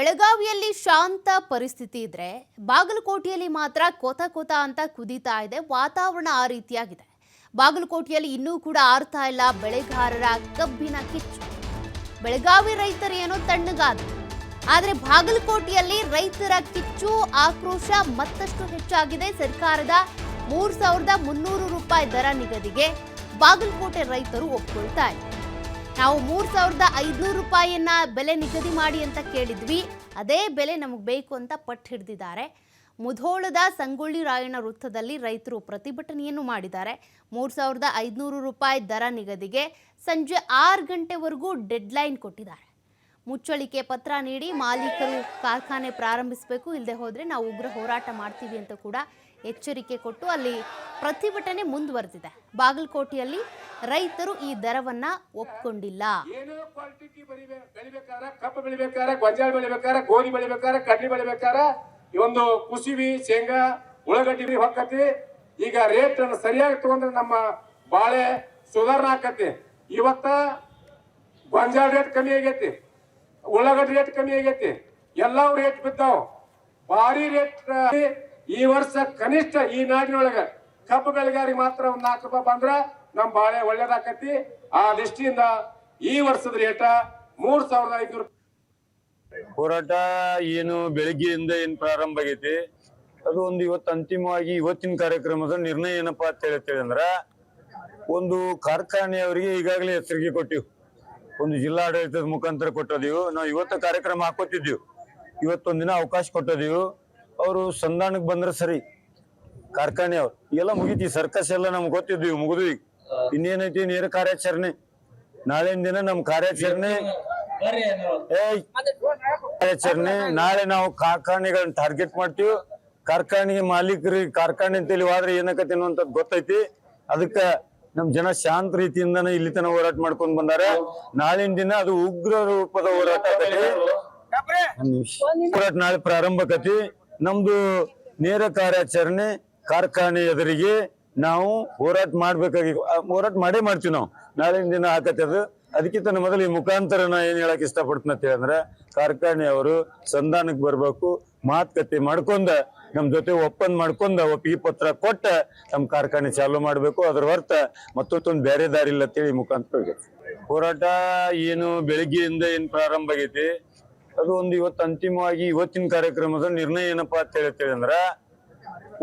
ಬೆಳಗಾವಿಯಲ್ಲಿ ಶಾಂತ ಪರಿಸ್ಥಿತಿ ಇದ್ರೆ ಬಾಗಲಕೋಟೆಯಲ್ಲಿ ಮಾತ್ರ ಕೋತ ಕೋತ ಅಂತ ಕುದೀತಾ ಇದೆ, ವಾತಾವರಣ ಆ ರೀತಿಯಾಗಿದೆ. ಬಾಗಲಕೋಟೆಯಲ್ಲಿ ಇನ್ನೂ ಕೂಡ ಆರ್ತಾ ಇಲ್ಲ, ಬೆಳೆಗಾರರ ಕಬ್ಬಿನ ಕಿಚ್ಚು. ಬೆಳಗಾವಿ ರೈತರು ಏನೋ ತಣ್ಣಗಾದ್ರು. ಆದರೆ ಬಾಗಲಕೋಟೆಯಲ್ಲಿ ರೈತರ ಕಿಚ್ಚು, ಆಕ್ರೋಶ ಮತ್ತಷ್ಟು ಹೆಚ್ಚಾಗಿದೆ. ಸರ್ಕಾರದ ಮೂರ್ ಸಾವಿರದ ಮುನ್ನೂರು ರೂಪಾಯಿ ದರ ನಿಗದಿಗೆ ಬಾಗಲಕೋಟೆ ರೈತರು ಒಪ್ಕೊಳ್ತಾ ಇಲ್ಲ ನಾವು ಮೂರ್ ಸಾವಿರದ ಐದ್ನೂರು ರೂಪಾಯಿಯನ್ನ ಬೆಲೆ ನಿಗದಿ ಮಾಡಿ ಅಂತ ಕೇಳಿದ್ವಿ. ಅದೇ ಬೆಲೆ ನಮಗೆ ಬೇಕು ಅಂತ ಪಟ್ಟು ಹಿಡಿದಿದ್ದಾರೆ. ಮುಧೋಳದ ಸಂಗೊಳ್ಳಿ ರಾಯಣ್ಣ ವೃತ್ತದಲ್ಲಿ ರೈತರು ಪ್ರತಿಭಟನೆಯನ್ನು ಮಾಡಿದ್ದಾರೆ. ಮೂರ್ ಸಾವಿರದ ಐದುನೂರು ರೂಪಾಯಿ ದರ ನಿಗದಿಗೆ ಸಂಜೆ ಆರು ಗಂಟೆವರೆಗೂ ಡೆಡ್ಲೈನ್ ಕೊಟ್ಟಿದ್ದಾರೆ. ಮುಚ್ಚಳಿಕೆ ಪತ್ರ ನೀಡಿ ಮಾಲೀಕರು ಕಾರ್ಖಾನೆ ಪ್ರಾರಂಭಿಸಬೇಕು ಇಲ್ಲದೆ ಹೋದರೆ ನಾವು ಉಗ್ರ ಹೋರಾಟ ಮಾಡ್ತೀವಿ ಅಂತ ಕೂಡ ಎಚ್ಚರಿಕೆ ಕೊಟ್ಟು ಅಲ್ಲಿ ಪ್ರತಿಭಟನೆ ಮುಂದುವರೆದಿದೆ. ಬಾಗಲಕೋಟೆಯಲ್ಲಿ ರೈತರು ಈ ದರವನ್ನ ಬೆಳಿಬೇಕಾರ, ಕಬ್ಬು ಬೆಳಿಬೇಕಾರ, ಗೊಂಜಾಳ ಬೆಳಿಬೇಕಾರ, ಗೋಧಿ ಬೆಳಿಬೇಕಾರ, ಕಡ್ಲಿ ಬೆಳಿಬೇಕಾರ, ಈ ಒಂದು ಕುಸಿವಿ, ಶೇಂಗಾ, ಉಳ್ಳಾಗಡ್ಡಿ ಹೊಕ್ಕತಿ. ಈಗ ರೇಟ್ ಸರಿಯಾಗಿ ತಗೊಂಡ್ರೆ ನಮ್ಮ ಬಾಳೆ ಸುಧಾರಣೆ ಆಕತಿ. ಇವತ್ತ ಗೊಂಜಾಳ ರೇಟ್ ಕಮ್ಮಿ ಆಗೈತಿ, ಉಳ್ಳಾಗಡ್ಡಿ ರೇಟ್ ಕಮ್ಮಿ ಆಗೈತಿ. ಎಲ್ಲವೂ ರೇಟ್ ಬಿದ್ದಾವ. ಭಾರಿ ರೇಟ್ ಈ ವರ್ಷ ಕನಿಷ್ಠ ಈ ನಾಡಿನೊಳಗ ಕಬ್ಬು ಬೆಳೆಗಾರಿಗೆ ಮಾತ್ರ ಒಂದ್ ನಾಲ್ಕು ರೂಪಾಯಿ ಬಂದ್ರ ನಮ್ ಬಾಳೆ ಒಳ್ಳೇದಾಕತಿ. ಆ ದೃಷ್ಟಿಯಿಂದ ಈ ವರ್ಷದ ರೇಟ ಮೂರ್ ಸಾವಿರದ ಐದ್ನೂರು ಹೋರಾಟ ಏನು ಬೆಳಿಗ್ಗೆಯಿಂದ ಏನ್ ಪ್ರಾರಂಭ ಆಗೈತಿ? ಅದು ಒಂದು ಇವತ್ತು ಅಂತಿಮವಾಗಿ ಇವತ್ತಿನ ಕಾರ್ಯಕ್ರಮದ ನಿರ್ಣಯ ಏನಪ್ಪಾ ಅಂತ ಹೇಳ್ತೇವೆ ಅಂದ್ರ, ಒಂದು ಕಾರ್ಖಾನೆಯವರಿಗೆ ಈಗಾಗಲೇ ಹೆಸರಿಗೆ ಕೊಟ್ಟಿವಿ. ಒಂದು ಜಿಲ್ಲಾಡಳಿತದ ಮುಖಾಂತರ ಕೊಟ್ಟದೀವು. ನಾವು ಇವತ್ತು ಕಾರ್ಯಕ್ರಮ ಹಾಕೋತಿದ್ದೀವಿ. ಇವತ್ತೊಂದಿನ ಅವಕಾಶ ಕೊಟ್ಟದೀವು. ಅವರು ಸಂಧಾನಕ್ಕೆ ಬಂದ್ರೆ ಸರಿ. ಕಾರ್ಖಾನೆ ಅವ್ರು. ಎಲ್ಲ ಮುಗಿತಿ ಸರ್ಕಸ್ ಎಲ್ಲ ನಮ್ಗೆ ಗೊತ್ತಿದ್ವಿ ಮುಗಿದ್ವಿ ಇನ್ನೇನೈತಿ ನೇರ ಕಾರ್ಯಾಚರಣೆ? ನಾಳಿನ ದಿನ ನಮ್ ಕಾರ್ಯಾಚರಣೆ ಕಾರ್ಯಾಚರಣೆ. ನಾಳೆ ನಾವು ಕಾರ್ಖಾನೆಗಳನ್ನ ಟಾರ್ಗೆಟ್ ಮಾಡ್ತೀವಿ. ಕಾರ್ಖಾನೆ ಮಾಲೀಕರಿಗೆ ಕಾರ್ಖಾನೆ ಅಂತೇಳಿ ಹೋದ್ರೆ ಏನಕತಿ ಅನ್ನುವಂಥದ್ದು ಗೊತ್ತೈತಿ? ಅದಕ್ಕ ನಮ್ ಜನ ಶಾಂತ ರೀತಿಯಿಂದನೇ ಇಲ್ಲಿ ತನ ಹೋರಾಟ ಮಾಡ್ಕೊಂಡ್ ಬಂದಾರ. ನಾಳಿನ ದಿನ ಅದು ಉಗ್ರ ರೂಪದ ಹೋರಾಟ ಹೋರಾಟ ನಾಳೆ ಪ್ರಾರಂಭ ಆಕತಿ. ನಮ್ದು ನೇರ ಕಾರ್ಯಾಚರಣೆ ಕಾರ್ಖಾನೆ ಎದುರಿಗೆ ನಾವು ಹೋರಾಟ ಮಾಡ್ಬೇಕಾಗಿ ಹೋರಾಟ ಮಾಡೇ ಮಾಡ್ತೀವಿ ನಾವು. ನಾಳಿನ ದಿನ ಅದು. ಅದಕ್ಕಿಂತ ಮೊದಲು ಈ ಮುಖಾಂತರ ನಾ ಏನ್ ಹೇಳಕ್ ಇಷ್ಟಪಡ್ತೀನಿ ಅಂತ ಹೇಳಿದ್ರೆ ಕಾರ್ಖಾನೆಯವರು ಸಂಧಾನಕ್ಕೆ ಬರ್ಬೇಕು, ಮಾತುಕತೆ ಮಾಡ್ಕೊಂಡ, ನಮ್ ಜೊತೆ ಒಪ್ಪಂದ ಮಾಡ್ಕೊಂಡ, ಒಪ್ಪಿಗೆ ಪತ್ರ ಕೊಟ್ಟ, ನಮ್ ಕಾರ್ಖಾನೆ ಚಾಲೂ ಮಾಡ್ಬೇಕು. ಅದ್ರ ಹೊರತ ಮತ್ತೊಂದು ಬೇರೆ ದಾರಿ ಇಲ್ಲ ಅಂತೇಳಿ ಮುಖಾಂತರ ಹೋರಾಟ ಏನು ಬೆಳಿಗ್ಗೆಯಿಂದ ಏನ್ ಪ್ರಾರಂಭ ಆಗೈತಿ? ಅದು ಒಂದು ಇವತ್ತು ಅಂತಿಮವಾಗಿ ಇವತ್ತಿನ ಕಾರ್ಯಕ್ರಮದ ನಿರ್ಣಯ ಏನಪ್ಪಾ ಅಂತ ಹೇಳ್ತೇವೆ ಅಂದ್ರ,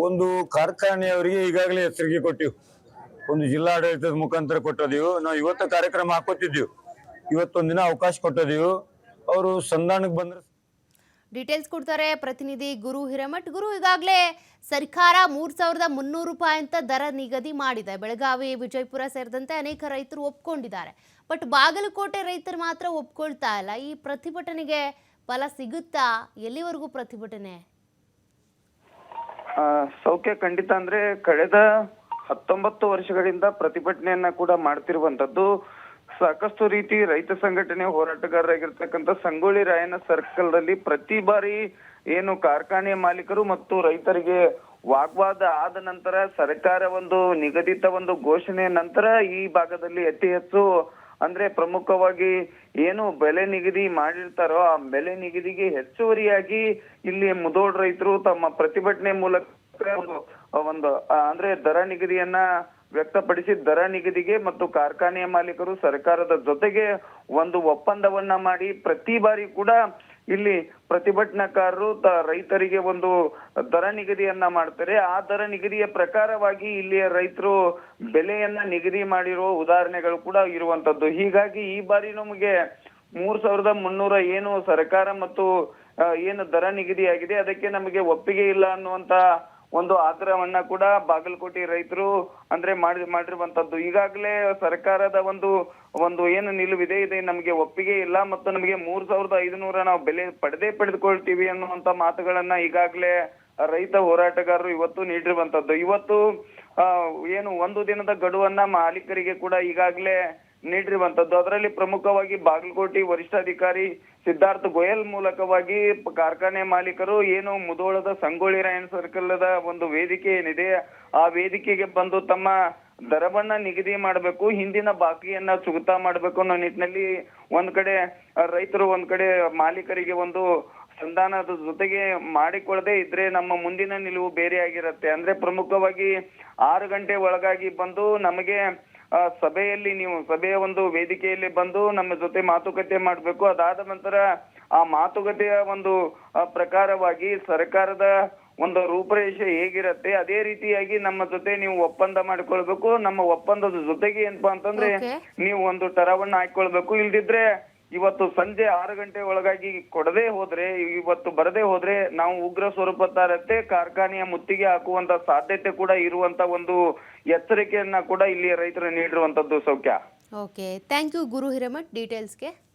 ಒಂದು ಕಾರ್ಖಾನೆಯವರಿಗೆ ಈಗಾಗಲೇ ಹೆಸರಿಗೆ ಕೊಟ್ಟಿವಿ. ಒಂದು ಜಿಲ್ಲಾಡಳಿತದ ಮುಖಾಂತರ ಕೊಟ್ಟದೀವು. ನಾವು ಇವತ್ತು ಕಾರ್ಯಕ್ರಮ ಹಾಕೋತಿದ್ದೀವಿ. ಇವತ್ತೊಂದಿನ ಅವಕಾಶ ಕೊಟ್ಟದೀವು. ಅವರು ಸಂಧಾನಕ್ಕೆ ಬಂದ್ರೆ ಡೀಟೇಲ್ಸ್ ಕೊಡ್ತಾರೆ ಪ್ರತಿನಿಧಿ ಗುರು ಹಿರೇಮಠ್. ಗುರು, ಈಗಾಗಲೇ ಸರ್ಕಾರ ಮೂರ್ ಸಾವಿರದ ಮುನ್ನೂರು ರೂಪಾಯಿ ಅಂತ ದರ ನಿಗದಿ ಮಾಡಿದೆ. ಬೆಳಗಾವಿ, ವಿಜಯಪುರ ಸೇರಿದಂತೆ ಅನೇಕ ರೈತರು ಒಪ್ಕೊಂಡಿದ್ದಾರೆ. ಬಟ್ ಬಾಗಲಕೋಟೆ ರೈತರು ಮಾತ್ರ ಒಪ್ಕೊಳ್ತಾ ಇಲ್ಲ. ಈ ಪ್ರತಿಭಟನೆಗೆ ಫಲ ಸಿಗುತ್ತಾ? ಎಲ್ಲಿವರೆಗೂ ಪ್ರತಿಭಟನೆ? ಸೌಖ್ಯ ಖಂಡಿತ ಅಂದ್ರೆ ಕಳೆದ ಹತ್ತೊಂಬತ್ತು ವರ್ಷಗಳಿಂದ ಪ್ರತಿಭಟನೆಯನ್ನ ಕೂಡ ಮಾಡ್ತಿರುವಂತದ್ದು ಸಾಕಷ್ಟು ರೀತಿ ರೈತ ಸಂಘಟನೆ ಹೋರಾಟಗಾರರಾಗಿರ್ತಕ್ಕಂಥ ಸಂಗೊಳ್ಳಿ ರಾಯಣ್ಣ ಸರ್ಕಲ್ನಲ್ಲಿ ಪ್ರತಿ ಬಾರಿ ಏನು ಕಾರ್ಖಾನೆ ಮಾಲೀಕರು ಮತ್ತು ರೈತರಿಗೆ ವಾಗ್ವಾದ ಆದ ನಂತರ ಸರ್ಕಾರ ಒಂದು ನಿಗದಿತ ಒಂದು ಘೋಷಣೆಯ ನಂತರ ಈ ಭಾಗದಲ್ಲಿ ಅತಿ ಹೆಚ್ಚು ಅಂದ್ರೆ ಪ್ರಮುಖವಾಗಿ ಏನು ಬೆಲೆ ನಿಗದಿ ಮಾಡಿರ್ತಾರೋ ಆ ಬೆಲೆ ನಿಗದಿಗೆ ಹೆಚ್ಚುವರಿಯಾಗಿ ಇಲ್ಲಿ ಮುದೋಡ್ ರೈತರು ತಮ್ಮ ಪ್ರತಿಭಟನೆ ಮೂಲಕ ಒಂದು ಒಂದು ಅಂದ್ರೆ ದರ ನಿಗದಿಯನ್ನ ವ್ಯಕ್ತಪಡಿಸಿ ದರ ನಿಗದಿಗೆ ಮತ್ತು ಕಾರ್ಖಾನೆಯ ಮಾಲೀಕರು ಸರ್ಕಾರದ ಜೊತೆಗೆ ಒಂದು ಒಪ್ಪಂದವನ್ನ ಮಾಡಿ ಪ್ರತಿ ಬಾರಿ ಕೂಡ ಇಲ್ಲಿ ಪ್ರತಿಭಟನಾಕಾರರು ರೈತರಿಗೆ ಒಂದು ದರ ನಿಗದಿಯನ್ನ ಮಾಡ್ತಾರೆ. ಆ ದರ ನಿಗದಿಯ ಪ್ರಕಾರವಾಗಿ ಇಲ್ಲಿಯ ರೈತರು ಬೆಲೆಯನ್ನ ನಿಗದಿ ಮಾಡಿರುವ ಉದಾಹರಣೆಗಳು ಕೂಡ ಇರುವಂತದ್ದು. ಹೀಗಾಗಿ ಈ ಬಾರಿ ನಮಗೆ ಮೂರ್ ಸಾವಿರದ ಮುನ್ನೂರ ಏನು ಸರ್ಕಾರ ಮತ್ತು ಏನು ದರ ನಿಗದಿಯಾಗಿದೆ, ಅದಕ್ಕೆ ನಮಗೆ ಒಪ್ಪಿಗೆ ಇಲ್ಲ ಅನ್ನುವಂತ ಒಂದು ಆಗ್ರಹವನ್ನ ಕೂಡ ಬಾಗಲಕೋಟೆ ರೈತರು ಅಂದ್ರೆ ಮಾಡಿ, ಮಾಡಿರುವಂತದ್ದು. ಈಗಾಗಲೇ ಸರ್ಕಾರದ ಒಂದು ಒಂದು ಏನು ನಿಲುವಿದೆ, ಇದೆ ನಮಗೆ ಒಪ್ಪಿಗೆ ಇಲ್ಲ ಮತ್ತು ನಮಗೆ ಮೂರ್ ಸಾವಿರದ ಐದುನೂರ ನಾವು ಬೆಲೆ ಪಡೆದೇ ಪಡೆದುಕೊಳ್ತೀವಿ ಅನ್ನುವಂತ ಮಾತುಗಳನ್ನ ಈಗಾಗಲೇ ರೈತ ಹೋರಾಟಗಾರರು ಇವತ್ತು ನೀಡಿರುವಂತದ್ದು. ಇವತ್ತು ಏನು ಒಂದು ದಿನದ ಗಡುವನ್ನ ಮಾಲೀಕರಿಗೆ ಕೂಡ ಈಗಾಗಲೇ ನೀಡಿರುವಂತದ್ದು. ಅದರಲ್ಲಿ ಪ್ರಮುಖವಾಗಿ ಬಾಗಲಕೋಟೆ ವರಿಷ್ಠಾಧಿಕಾರಿ ಸಿದ್ಧಾರ್ಥ ಗೋಯಲ್ ಮೂಲಕವಾಗಿ ಕಾರ್ಖಾನೆ ಮಾಲೀಕರು ಏನು ಮುದೋಳದ ಸಂಗೊಳ್ಳಿ ರಾಯನ್ ಸರ್ಕಲ್ ಒಂದು ವೇದಿಕೆ ಏನಿದೆ, ಆ ವೇದಿಕೆಗೆ ಬಂದು ತಮ್ಮ ದರವನ್ನ ನಿಗದಿ ಮಾಡಬೇಕು, ಹಿಂದಿನ ಬಾಕಿಯನ್ನ ಚುಗುತಾ ಮಾಡಬೇಕು ಅನ್ನೋ ನಿಟ್ಟಿನಲ್ಲಿ ಒಂದ್ ಕಡೆ ರೈತರು, ಒಂದ್ ಕಡೆ ಮಾಲೀಕರಿಗೆ ಒಂದು ಸಂಧಾನದ ಜೊತೆಗೆ ಮಾಡಿಕೊಳ್ಳದೆ ಇದ್ರೆ ನಮ್ಮ ಮುಂದಿನ ನಿಲುವು ಬೇರೆ ಆಗಿರುತ್ತೆ. ಅಂದ್ರೆ ಪ್ರಮುಖವಾಗಿ ಆರು ಗಂಟೆ ಒಳಗಾಗಿ ಬಂದು ನಮಗೆ ಸಭೆಯಲ್ಲಿ ನೀವು ಸಭೆಯ ಒಂದು ವೇದಿಕೆಯಲ್ಲಿ ಬಂದು ನಮ್ಮ ಜೊತೆ ಮಾತುಕತೆ ಮಾಡ್ಬೇಕು. ಅದಾದ ನಂತರ ಆ ಮಾತುಕತೆಯ ಒಂದು ಆ, ಪ್ರಕಾರವಾಗಿ ಸರ್ಕಾರದ ಒಂದು ರೂಪರೇಷೆ ಹೇಗಿರತ್ತೆ ಅದೇ ರೀತಿಯಾಗಿ ನಮ್ಮ ಜೊತೆ ನೀವು ಒಪ್ಪಂದ ಮಾಡ್ಕೊಳ್ಬೇಕು. ನಮ್ಮ ಒಪ್ಪಂದದ ಜೊತೆಗೆ ಏನಪ್ಪಾ ಅಂತಂದ್ರೆ. ನೀವು ಒಂದು ತರವನ್ನ ಹಾಕೊಳ್ಬೇಕು ಇಲ್ದಿದ್ರೆ ಇವತ್ತು ಸಂಜೆ ಆರು ಗಂಟೆ ಒಳಗಾಗಿ ಕೊಡದೆ ಹೋದ್ರೆ, ಇವತ್ತು ಬರದೆ ಹೋದ್ರೆ ನಾವು ಉಗ್ರ ಸ್ವರೂಪ ತಾರತ್ತೆ, ಕಾರ್ಖಾನೆಯ ಮುತ್ತಿಗೆ ಹಾಕುವಂತ ಸಾಧ್ಯತೆ ಕೂಡ ಇರುವಂತ ಒಂದು ಎಚ್ಚರಿಕೆಯನ್ನ ಕೂಡ ಇಲ್ಲಿ ರೈತರು ನೀಡಿರುವಂತದ್ದು ಸೌಖ್ಯ. Okay thank you Guru Hiremath. ಡೀಟೇಲ್ಸ್ಗೆ